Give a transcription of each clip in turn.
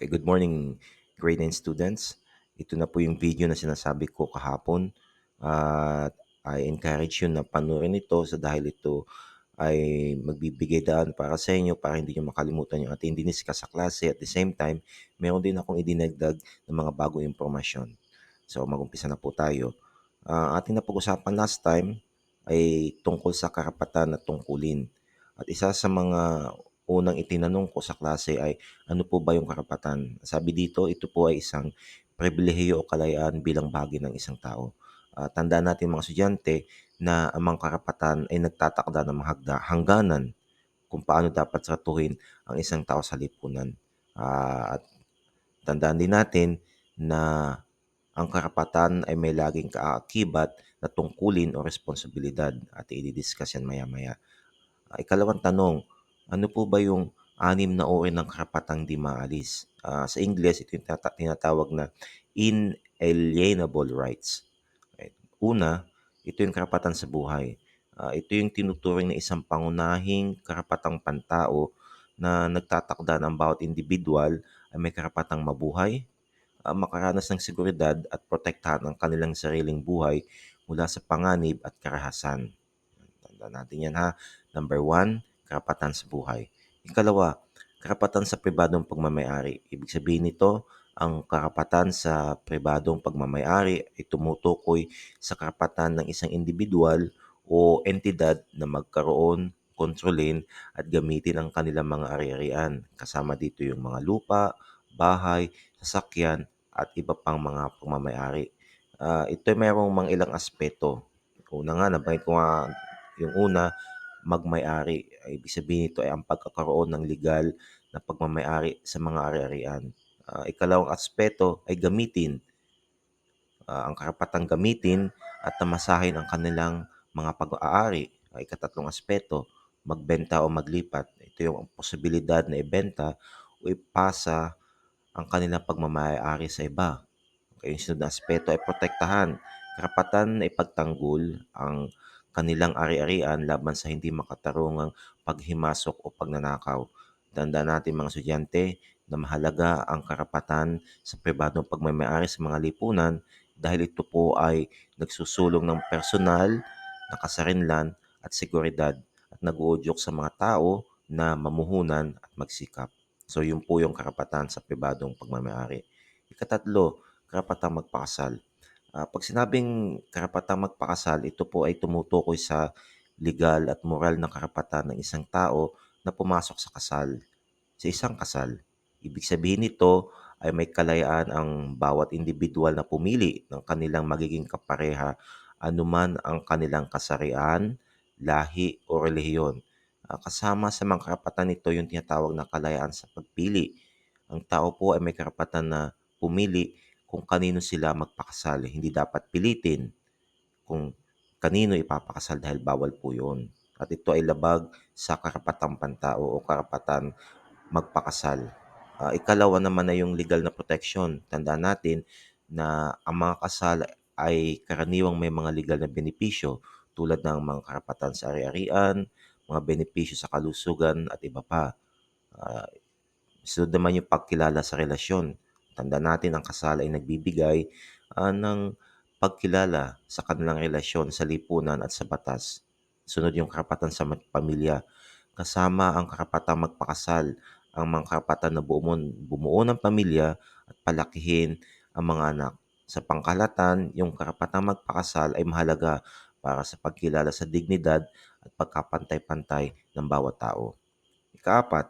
Okay, good morning, grade 9 students. Ito na po yung video na sinasabi ko kahapon. At I encourage you na panoorin ito sa dahil ito ay magbibigay daan para sa inyo para hindi nyo makalimutan yung ating diniscuss sa klase. At the same time, meron din akong idinagdag ng mga bagong impormasyon. So, magumpisa na po tayo. Uh, ating napag-usapan last time ay tungkol sa karapatan at tungkulin. At isa sa mga unang itinanong ko sa klase ay ano po ba yung karapatan? Sabi dito, ito po ay isang pribilehiyo o kalayaan bilang bagay ng isang tao. Uh, tandaan natin mga estudyante na ang mga karapatan ay nagtatakda ng mga hangganan kung paano dapat tratuhin ang isang tao sa lipunan. Uh, at tandaan din natin na ang karapatan ay may laging kaakibat na tungkulin o responsibilidad at i-discuss yan maya-maya. Uh, ikalawang tanong, ano po ba yung anim na uri ng karapatang di maalis? Uh, sa English, ito yung tinatawag na inalienable rights. Right. Una, ito yung karapatan sa buhay. Uh, ito yung tinuturing na isang pangunahing karapatang pantao na nagtatakda ng bawat individual ay may karapatang mabuhay, uh, makaranas ng seguridad at protektahan ang kanilang sariling buhay mula sa panganib at karahasan. Tanda natin yan ha. Number one, karapatan sa buhay. Ikalawa, karapatan sa pribadong pagmamayari. Ibig sabihin nito, ang karapatan sa pribadong pagmamayari ay tumutukoy sa karapatan ng isang individual o entidad na magkaroon, kontrolin at gamitin ang kanilang mga ari-arian. Kasama dito yung mga lupa, bahay, sasakyan at iba pang mga pagmamayari. Uh, ito ay mayroong mga ilang aspeto. Una nga, nabanggit ko nga yung una, magmay-ari. Ibig sabihin nito ay ang pagkakaroon ng legal na pagmamayari sa mga ari-arian. Uh, ikalawang aspeto ay gamitin. Uh, ang karapatang gamitin at tamasahin ang kanilang mga pag-aari. Uh, ikatatlong aspeto, magbenta o maglipat. Ito yung posibilidad na ibenta o ipasa ang kanilang pagmamayari sa iba. Okay, yung sunod na aspeto ay protektahan. Karapatan na ipagtanggol ang kanilang ari-arian laban sa hindi makatarungang paghimasok o pagnanakaw. Tandaan natin mga estudyante na mahalaga ang karapatan sa pribadong pagmamayari sa mga lipunan dahil ito po ay nagsusulong ng personal na kasarinlan at seguridad at nag-uudyok sa mga tao na mamuhunan at magsikap. So yun po yung karapatan sa pribadong pagmamayari. Ikatatlo, karapatang magpakasal. Uh, pag sinabing karapatang magpakasal, ito po ay tumutukoy sa legal at moral na karapatan ng isang tao na pumasok sa kasal, sa isang kasal. Ibig sabihin nito ay may kalayaan ang bawat individual na pumili ng kanilang magiging kapareha anuman ang kanilang kasarian, lahi o relihiyon. Uh, kasama sa mga karapatan nito yung tinatawag na kalayaan sa pagpili. Ang tao po ay may karapatan na pumili kung kanino sila magpakasal. Hindi dapat pilitin kung kanino ipapakasal dahil bawal po yun. At ito ay labag sa karapatang pantao o karapatan magpakasal. Uh, ikalawa naman na yung legal na protection. Tandaan natin na ang mga kasal ay karaniwang may mga legal na benepisyo tulad ng mga karapatan sa ari-arian, mga benepisyo sa kalusugan at iba pa. Uh, sunod naman yung pagkilala sa relasyon Tanda natin ang kasal ay nagbibigay uh, ng pagkilala sa kanilang relasyon sa lipunan at sa batas. Sunod yung karapatan sa pamilya. Kasama ang karapatang magpakasal, ang mga karapatan na bumuo, bumuo ng pamilya at palakihin ang mga anak. Sa pangkalatan, yung karapatang magpakasal ay mahalaga para sa pagkilala sa dignidad at pagkapantay-pantay ng bawat tao. Ikaapat,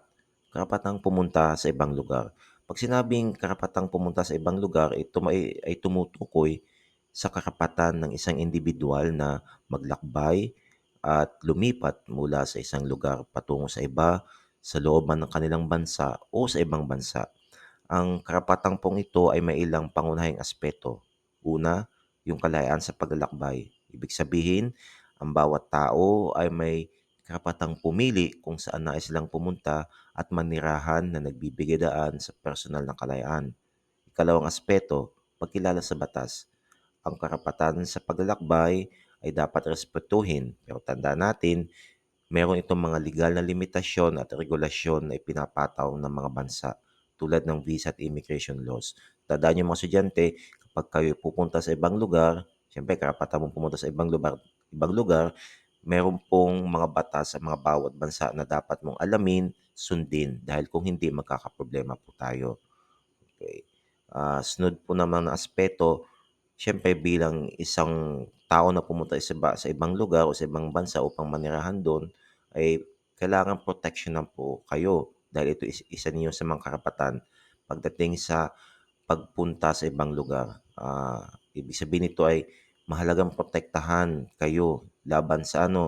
karapatang pumunta sa ibang lugar. Pag sinabing karapatang pumunta sa ibang lugar, ito ay, ay tumutukoy sa karapatan ng isang individual na maglakbay at lumipat mula sa isang lugar patungo sa iba sa looban ng kanilang bansa o sa ibang bansa. Ang karapatang pong ito ay may ilang pangunahing aspeto. Una, yung kalayaan sa paglalakbay. Ibig sabihin, ang bawat tao ay may karapatang pumili kung saan nais silang pumunta at manirahan na nagbibigay daan sa personal na kalayaan. Ikalawang aspeto, pagkilala sa batas. Ang karapatan sa paglalakbay ay dapat respetuhin pero tanda natin, meron itong mga legal na limitasyon at regulasyon na ipinapataw ng mga bansa tulad ng visa at immigration laws. Tandaan niyo mga estudyante, kapag kayo pupunta sa ibang lugar, siyempre karapatan mong pumunta sa ibang lugar, ibang lugar, meron pong mga batas sa mga bawat bansa na dapat mong alamin, sundin dahil kung hindi magkakaproblema po tayo. Okay. Ah, sunod po naman na aspeto, siyempre bilang isang tao na pumunta sa, iba, sa ibang lugar o sa ibang bansa upang manirahan doon, ay kailangan proteksyonan po kayo dahil ito is isa ninyo sa mga karapatan pagdating sa pagpunta sa ibang lugar. Ah, ibig sabihin nito ay mahalagang protektahan kayo laban sa ano,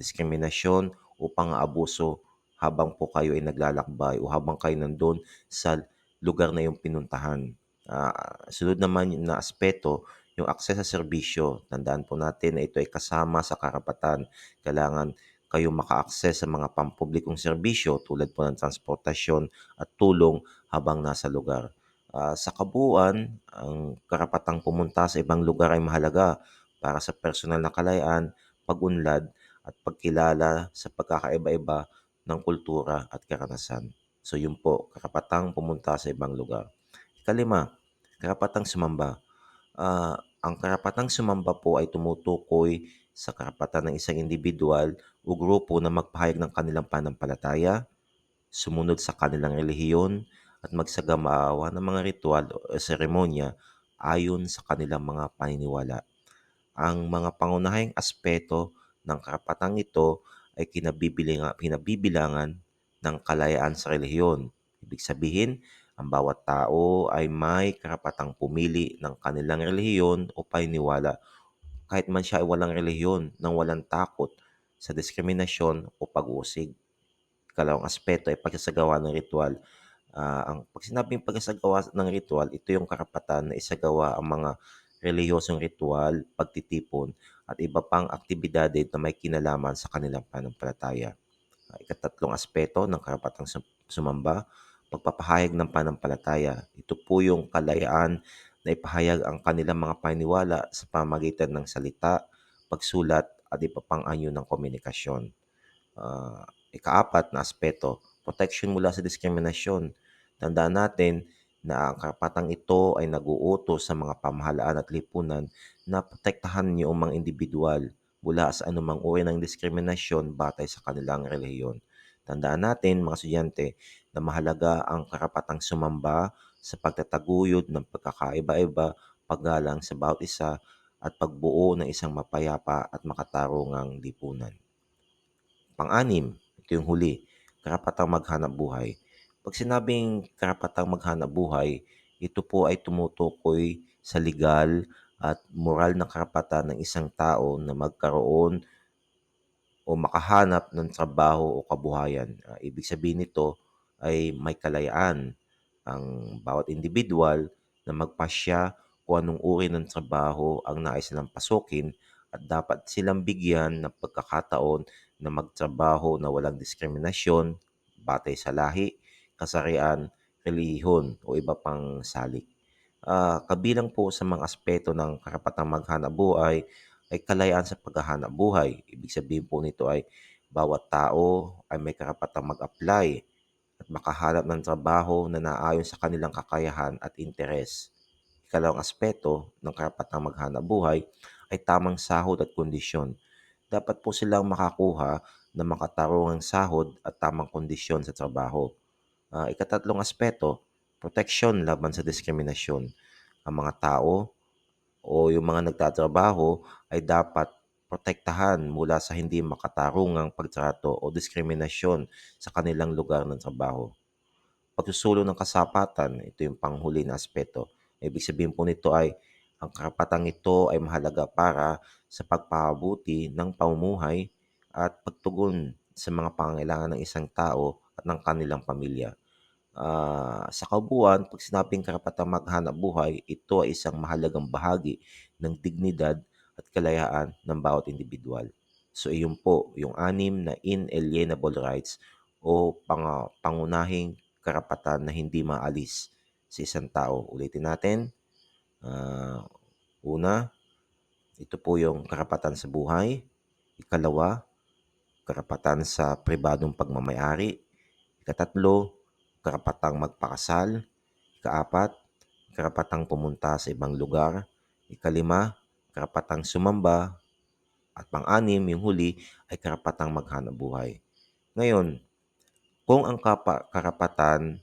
diskriminasyon o pang-aabuso habang po kayo ay naglalakbay o habang kayo nandun sa lugar na yung pinuntahan. Ah, sunod naman na aspeto, yung access sa serbisyo. Tandaan po natin na ito ay kasama sa karapatan. Kailangan kayo maka-access sa mga pampublikong serbisyo tulad po ng transportasyon at tulong habang nasa lugar. Ah, sa kabuuan, ang karapatang pumunta sa ibang lugar ay mahalaga para sa personal na kalayaan, pag-unlad at pagkilala sa pagkakaiba-iba ng kultura at karanasan. So yun po, karapatang pumunta sa ibang lugar. Kalima, karapatang sumamba. Ah, ang karapatang sumamba po ay tumutukoy sa karapatan ng isang individual o grupo na magpahayag ng kanilang pananampalataya, sumunod sa kanilang relihiyon, at magsagamawa ng mga ritual o seremonya ayon sa kanilang mga paniniwala. Ang mga pangunahing aspeto ng karapatang ito ay kinabibilangan, ng kalayaan sa relihiyon. Ibig sabihin, ang bawat tao ay may karapatang pumili ng kanilang relihiyon o paniniwala kahit man siya ay walang relihiyon nang walang takot sa diskriminasyon o pag-uusig. Ikalawang aspeto ay pagsasagawa ng ritual. Ah, ang pag sinabing pagsasagawa ng ritual, ito yung karapatan na isagawa ang mga relihiyosong ritual, pagtitipon, at iba pang aktibidades na may kinalaman sa kanilang pananampalataya. Ah, Ikatatlong aspeto ng karapatang sum- sumamba, pagpapahayag ng pananampalataya. Ito po yung kalayaan na ipahayag ang kanilang mga paniniwala sa pamagitan ng salita, pagsulat, at iba pang anyo ng komunikasyon. Ah, ikaapat na aspeto, protection mula sa diskriminasyon. Tandaan natin na ang karapatang ito ay nag-uutos sa mga pamahalaan at lipunan na protektahan niyo ang mga individual mula sa anumang uri ng diskriminasyon batay sa kanilang relihiyon. Tandaan natin mga estudyante na mahalaga ang karapatang sumamba sa pagtataguyod ng pagkakaiba-iba, paggalang sa bawat isa at pagbuo ng isang mapayapa at makatarungang lipunan. Pang-anim, ito yung huli, karapatang maghanap buhay. Pag sinabing karapatang maghanap buhay, ito po ay tumutukoy sa legal at moral na karapatan ng isang tao na magkaroon o makahanap ng trabaho o kabuhayan. Ah, ibig sabihin nito ay may kalayaan ang bawat individual na magpasya kung anong uri ng trabaho ang nais nilang pasukin at dapat silang bigyan ng pagkakataon na magtrabaho na walang diskriminasyon batay sa lahi, kasarian, relihon o iba pang salik. Ah, kabilang po sa mga aspeto ng karapatang maghanap buhay ay kalayaan sa paghahanap buhay. Ibig sabihin po nito ay bawat tao ay may karapatang mag-apply at makahanap ng trabaho na naayon sa kanilang kakayahan at interes. Ikalawang aspeto ng karapatang maghanap buhay ay tamang sahod at kondisyon. Dapat po silang makakuha ng makatarungang sahod at tamang kondisyon sa trabaho. Ah, ikatatlong aspeto, proteksyon laban sa diskriminasyon. Ang mga tao o yung mga nagtatrabaho ay dapat protektahan mula sa hindi makatarungang pagtrato o diskriminasyon sa kanilang lugar ng trabaho. Pagsusulong ng kasapatan, ito yung panghuli na aspeto. Ibig sabihin po nito ay ang karapatang ito ay mahalaga para sa pagpapabuti ng pamumuhay at pagtugon sa mga pangangailangan ng isang tao at ng kanilang pamilya. Ah, sa kabuuan, pag sinabing karapatang maghanap buhay, ito ay isang mahalagang bahagi ng dignidad at kalayaan ng bawat individual. So iyon po, yung anim na inalienable rights o pang, pangunahing karapatan na hindi maalis sa isang tao. Ulitin natin. Ah, una, ito po yung karapatan sa buhay. Ikalawa, karapatan sa pribadong pagmamayari. Ikatatlo, karapatang magpakasal. Ikaapat, karapatang pumunta sa ibang lugar. Ikalima, karapatang sumamba. At pang-anim, yung huli, ay karapatang maghanap buhay. Ngayon, kung ang kapa, karapatan,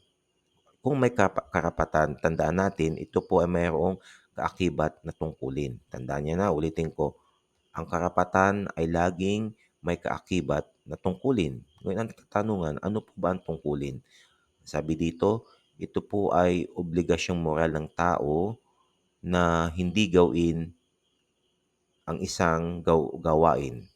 kung may kapa, karapatan, tandaan natin, ito po ay mayroong kaakibat na tungkulin. Tandaan niya na, ulitin ko, ang karapatan ay laging may kaakibat na tungkulin. Ngayon, ang katanungan, ano po ba ang tungkulin? Sabi dito, ito po ay obligasyong moral ng tao na hindi gawin ang isang gaw- gawain.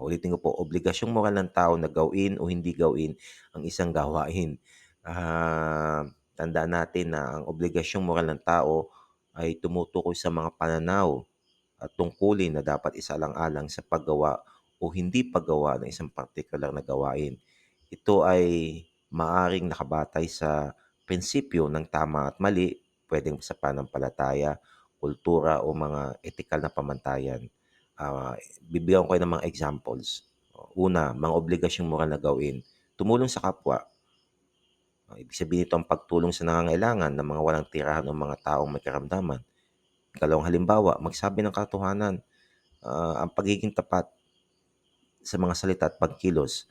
Ulitin ko po, obligasyong moral ng tao na gawin o hindi gawin ang isang gawain. Ah, tandaan natin na ang obligasyong moral ng tao ay tumutukoy sa mga pananaw at tungkulin na dapat isalang-alang sa paggawa o hindi paggawa ng isang partikular na gawain. Ito ay maaring nakabatay sa prinsipyo ng tama at mali, pwedeng sa pananampalataya, kultura o mga etikal na pamantayan. Ah, bibigyan ko kayo ng mga examples. Una, mga obligasyong moral na gawin. Tumulong sa kapwa. Ah, ibig sabihin ito ang pagtulong sa nangangailangan ng mga walang tirahan o mga taong may karamdaman. Ikalawang halimbawa, magsabi ng katotohanan. Ah, ang pagiging tapat sa mga salita at pagkilos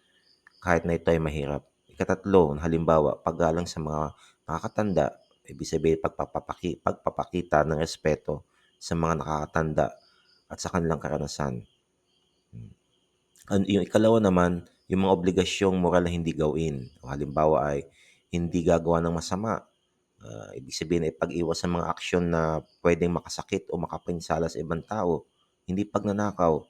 kahit na ito ay mahirap. Ikatatlo, halimbawa, paggalang sa mga nakakatanda, ibig sabihin pagpapaki, pagpapakita ng respeto sa mga nakakatanda at sa kanilang karanasan. An yung ikalawa naman, yung mga obligasyong moral na hindi gawin. Halimbawa ay hindi gagawa ng masama. Ah, ibig sabihin ay pag-iwas sa mga aksyon na pwedeng makasakit o makapinsala sa ibang tao. Hindi pagnanakaw.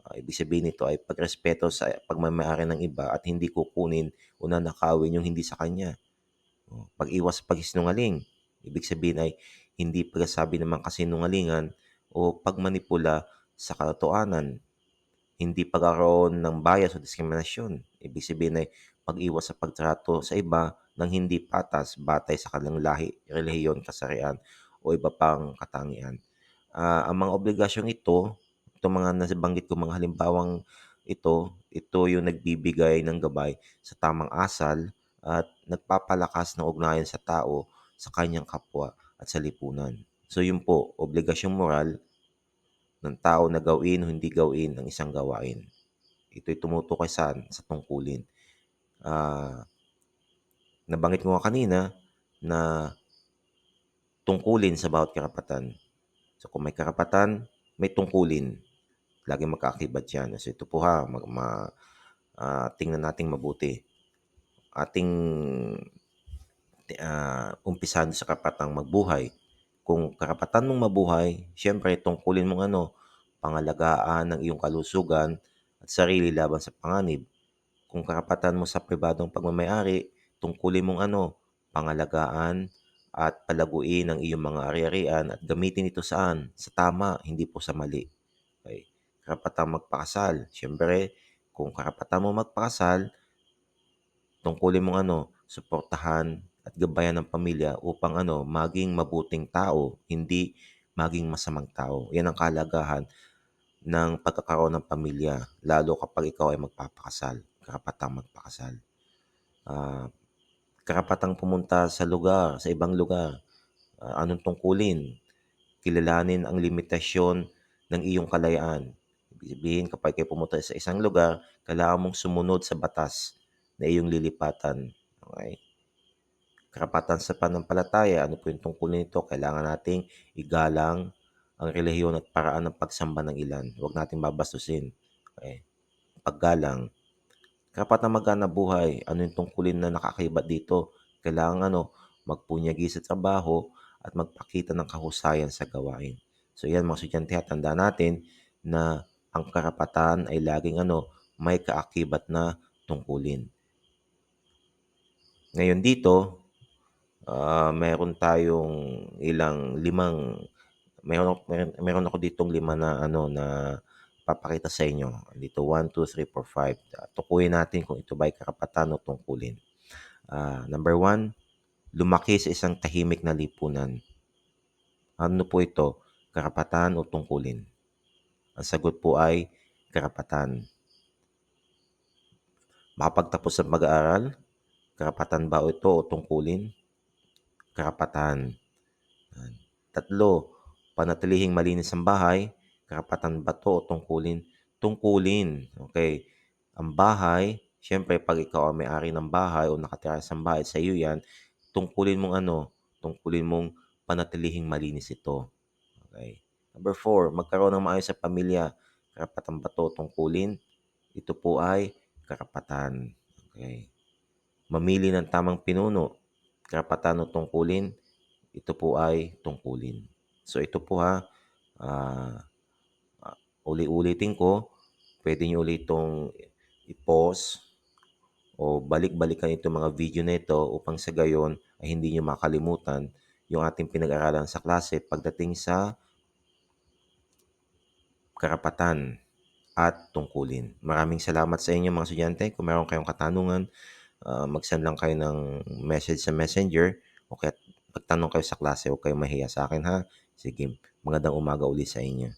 Ah, ibig sabihin nito ay pagrespeto sa pagmamay-ari ng iba at hindi kukunin o nanakawin yung hindi sa kanya. O, pag-iwas sa pagsisinungaling. Ibig sabihin ay hindi pagsasabi ng kasinungalingan o pagmanipula sa katotohanan. Hindi pagkakaroon ng bias o diskriminasyon. Ibig sabihin ay pag-iwas sa pagtrato sa iba ng hindi patas batay sa kanilang lahi, relihiyon, kasarian o iba pang katangian. Ah, ang mga obligasyong ito, itong mga nabanggit ko mga halimbawang ito, ito yung nagbibigay ng gabay sa tamang asal at nagpapalakas ng ugnayan sa tao sa kanyang kapwa at sa lipunan. So yun po, obligasyong moral ng tao na gawin o hindi gawin ang isang gawain. Ito'y tumutukoy saan? Sa tungkulin. Ah, nabanggit ko nga kanina na tungkulin sa bawat karapatan. So kung may karapatan, may tungkulin. Lagi magkaakibat yan. So ito po ha, mag, ma, ah, tingnan nating mabuti. Ating uh, umpisahan sa karapatang magbuhay. Kung karapatan mong mabuhay, syempre tungkulin mong ano, pangalagaan ng iyong kalusugan at sarili laban sa panganib. Kung karapatan mo sa pribadong pagmamayari, tungkulin mong ano, pangalagaan at palaguin ang iyong mga ari-arian at gamitin ito saan? Sa tama, hindi po sa mali. Karapatang magpakasal. Siyempre, kung karapatan mo magpakasal, tungkulin mong ano, suportahan at gabayan ng pamilya upang ano, maging mabuting tao, hindi maging masamang tao. Yan ang kalagahan ng pagkakaroon ng pamilya, lalo kapag ikaw ay magpapakasal, karapatang magpakasal. Uh, karapatang pumunta sa lugar, sa ibang lugar. Uh, anong tungkulin? Kilalanin ang limitasyon ng iyong kalayaan. Ibig sabihin, kapag kayo pumunta sa isang lugar, kailangan mong sumunod sa batas na iyong lilipatan. Okay? Karapatan sa panampalataya, ano po yung tungkulin nito? Kailangan nating igalang ang relihiyon at paraan ng pagsamba ng ilan. Huwag nating babastusin. Okay? Paggalang, Karapatan magana buhay, ano yung tungkulin na nakakaiba dito? Kailangan ano, magpunyagi sa trabaho at magpakita ng kahusayan sa gawain. So yan mga estudyante, tanda natin na ang karapatan ay laging ano, may kaakibat na tungkulin. Ngayon dito, uh, meron tayong ilang limang meron, meron, meron ako ditong lima na ano na papakita sa inyo. Dito 1, 2, 3, 4, 5. Tukuyin natin kung ito ba ay karapatan o tungkulin. Uh, number 1, lumaki sa isang tahimik na lipunan. Ano po ito? Karapatan o tungkulin? Ang sagot po ay karapatan. Makapagtapos sa mag-aaral, karapatan ba ito o tungkulin? Karapatan. Tatlo, panatilihing malinis ang bahay, karapatan ba 'to o tungkulin? Tungkulin, okey. Ang bahay, siyempre 'pag ikaw ang may-ari ng bahay o nakatira sa bahay, sa'yo 'yan, tungkulin mong ano, tungkulin mong panatilihing malinis ito, okey. Number 4, magkaroon ng maayos na pamilya, karapatan ba 'to o tungkulin? Ito po ay karapatan, okey. Mamili ng tamang pinuno, karapatan o tungkulin? Ito po ay tungkulin. So ito po ha, ah, ah, uli-ulitin ko, puwede niyo ulit itong i-pause o balik-balikan itong mga video na ito upang sa gayon ay hindi niyo makalimutan yung ating pinag-aralan sa klase pagdating sa karapatan at tungkulin. Maraming salamat sa inyo mga estudyante. Kung meron kayong katanungan, ah, mag-send lang kayo ng message sa Messenger o kaya't magtanong kayo sa klase, huwag kayong mahiya sa'kin ha. Sige, magandang umaga ulit sa inyo.